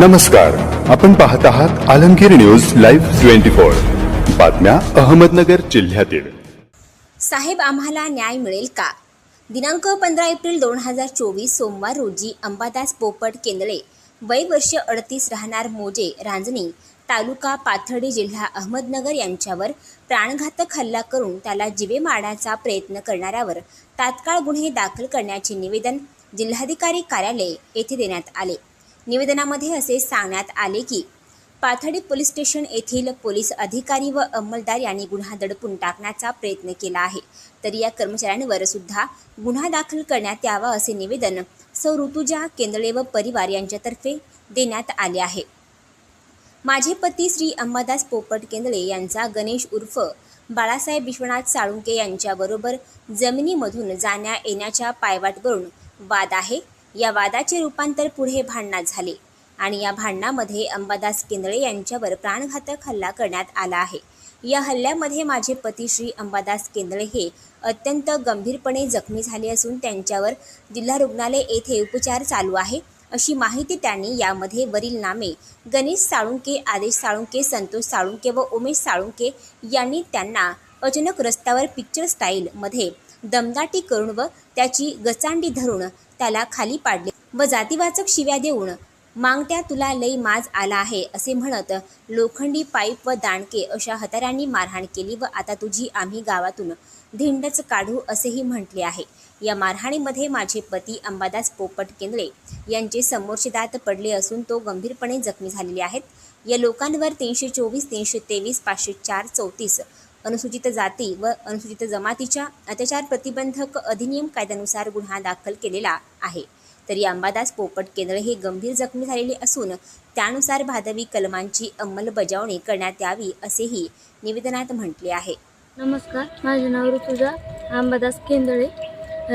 नमस्कार. आपण पाहत आहात Alamgir news live twenty four. बातम्या अहमदनगर जिल्ह्यातील. साहेब आम्हाला न्याय मिळेल का? दिनांक पंधरा एप्रिल दोन हजार चोवीस सोमवार रोजी अंबादास पोपट केंद्रे वय वर्ष अडतीस राहणार मोजे रांजणी तालुका पाथर्डी जिल्हा अहमदनगर यांच्यावर प्राणघातक हल्ला करून त्याला जिवे मारण्याचा प्रयत्न करणाऱ्यावर तात्काळ गुन्हे दाखल करण्याचे निवेदन जिल्हाधिकारी कार्यालय येथे देण्यात आले. निवेदनामध्ये असे सांगण्यात आले की पाथडी पोलीस स्टेशन येथील पोलीस अधिकारी व अंमलदार यांनी गुन्हा दडपून टाकण्याचा प्रयत्न केला आहे. तरी या कर्मचाऱ्यांवर सुद्धा गुन्हा दाखल करण्यात यावा असे निवेदन सौ ऋतुजा केंद्रे व परिवार यांच्यातर्फे देण्यात आले आहे. माझे पती श्री अंबादास पोपट केंद्रे यांचा गणेश उर्फ बाळासाहेब विश्वनाथ साळुंके यांच्याबरोबर जमिनीमधून जाण्या येण्याच्या पायवाटवरून वाद आहे. या वादाचे रूपांतर पुढे भांडणात झाले आणि या भांडणामध्ये अंबादास केंद्रे यांच्यावर प्राणघातक हल्ला करण्यात आला आहे. या हल्ल्यामध्ये माझे पती श्री अंबादास केंद्रे हे अत्यंत गंभीरपणे जखमी झाले असून त्यांच्यावर जिल्हा रुग्णालय येथे उपचार चालू आहे. अशी माहिती त्यांनी यामध्ये वरील नामे गणेश साळुंके आदेश साळुंके संतोष साळुंके व उमेश साळुंके यांनी त्यांना अचानक रस्त्यावर पिक्चर स्टाईलमध्ये दमदाटी करून व त्याची गचांडी धरून त्याला खाली पाडले व जातीवाचक शिव्या देऊन मांगट्या तुला लई माज आला आहे असे म्हणत लोखंडी पाईप व दांडके अशा हताऱ्यांनी मारहाण केली व आता तुझी आम्ही गावातून धिंडच काढू असेही म्हटले आहे. या मारहाणीमध्ये माझे पती अंबादास पोपट केंद्रे यांचे समोरचे दात पडले असून तो गंभीरपणे जखमी झालेले आहेत. या लोकांवर तीनशे चोवीस तीनशे तेवीस पाचशे चार चौतीस अनुसूचित जाती व अनुसूचित जमातीच्या अत्याचार प्रतिबंधक अधिनियम कायद्यानुसार गुन्हा दाखल केलेला आहे. तरी अंबादास पोपट केंद्र हे गंभीर जखमी झालेले असून त्यानुसार भादवी कलमांची अंमलबजावणी करण्यात यावी असेही निवेदनात म्हटले आहे. नमस्कार माझे नाव ऋतुजा अंबादास केंदळे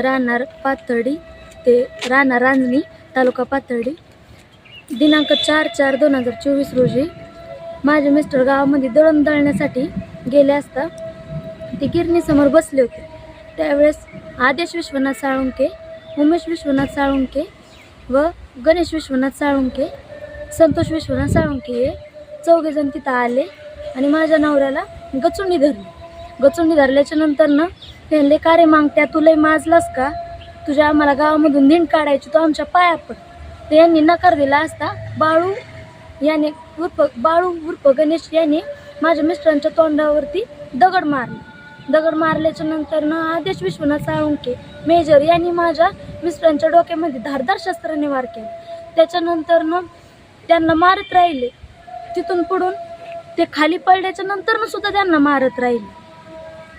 राहणार पाथर्डी ते राहणार रांजणी तालुका पाथर्डी. दिनांक चार चार दोन हजार चोवीस रोजी माझे मिस्टर गावामध्ये दळण दळण्यासाठी गेले असता ते गिरणीसमोर बसले होते. त्यावेळेस आदेश विश्वनाथ साळुंके उमेश विश्वनाथ साळुंके व गणेश विश्वनाथ साळुंके संतोष विश्वनाथ साळुंके हे चौघेजण तिथं आले आणि माझ्या नवऱ्याला गचुंडी धरली. गचुंडी धरल्याच्या नंतर ना ते का रे मागत्या? तुलाही माजलास का? तुझ्या आम्हाला गावामधून नीट काढायची तो आमच्या पाया पड. तर यांनी नकार दिला असता बाळू याने उर्फ बाळू उर्फ गणेश याने माझ्या मिस्टरांच्या तोंडावरती दगड मारला. दगड मारल्याच्या नंतर आदेश विश्वनाथ साळुंके मेजर यांनी माझ्या मिस्टरांच्या डोक्यामध्ये धारदार शस्त्राने वार केला. त्याच्यानंतरनं त्यांना मारत राहिले. तिथून पुढून ते खाली पडल्याच्या नंतर सुद्धा त्यांना मारत राहिले.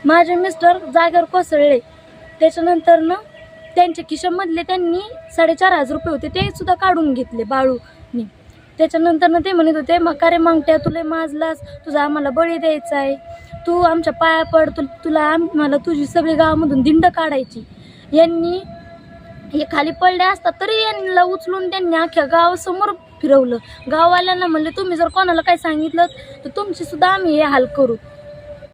माझे मिस्टर जागेवर कोसळले. त्याच्यानंतर ना त्यांच्या खिशामधले त्यांनी साडेचार हजार रुपये होते ते सुद्धा काढून घेतले बाळू. त्याच्यानंतर ना ते म्हणत होते मग का रे तुला माजलास. तुझा आम्हाला बळी द्यायचा आहे. तू आमच्या पाया पड. तु तुला आम्हाला तुझी सगळी गावामधून दिंड काढायची. यांनी हे खाली पडले असतात तरी यांना उचलून त्यांनी अख्ख्या गावासमोर फिरवलं. गाववाल्यांना म्हणले तुम्ही जर कोणाला काय सांगितलं तर तुमची सुद्धा आम्ही हे हाल करू.